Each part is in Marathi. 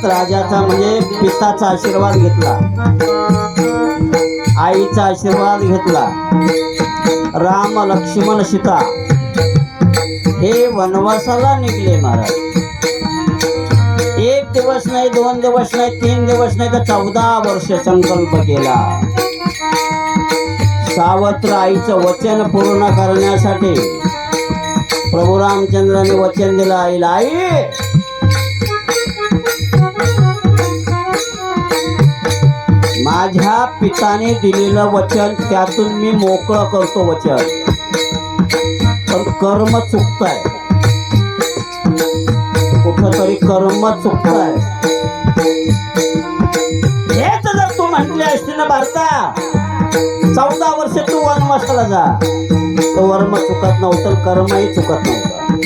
दशरथ राजाचा म्हणजे पिताचा आशीर्वाद घेतला. आईचा आशीर्वाद घेतला. राम लक्ष्मण सीता हे वनवासाला निघले महाराज. एक दिवस नाही दोन दिवस नाही तीन दिवस नाही तर चौदा वर्ष संकल्प केला. सावत्र आईचं वचन पूर्ण करण्यासाठी प्रभू रामचंद्राने वचन दिलं आईला आई माझ्या पिताने दिलेलं वचन त्यातून मी मोकळं करतो वचन. पण कर्म चुकताय. कुठं तरी कर्म चुकताय. हेच जर तू म्हटले असते ना भारता चौदा वर्ष तू वनवासाला जा. तो वर्म चुकत नव्हतं कर्मही चुकत नव्हतं.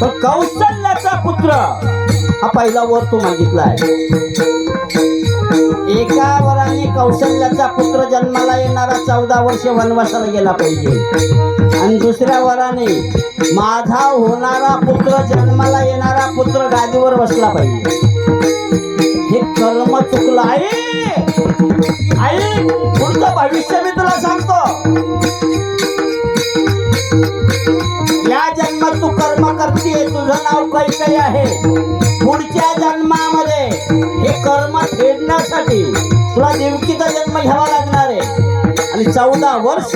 पण कौशल्याचा पुत्र हा पहिला वर तू मागितलाय. एका वराने कौशल्याचा पुत्र जन्माला येणारा चौदा वर्ष वनवासाला गेला पाहिजे. आणि दुसऱ्या वराने माझा होणारा पुत्र जन्माला येणारा पुत्र गादीवर बसला पाहिजे. हे कर्म चुकलं. आहे आई! पुढचं भविष्य मी तुला सांगतो. या जन्मात तू कर्म करते तुझं नाव काही काही आहे. पुढच्या जन्मामध्ये हे कर्म तुला देवकीचा जन्म घ्यावा लागणार आहे. आणि चौदा वर्ष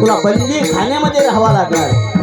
तुला बंदी खाण्यामध्ये राहावा लागणार आहे.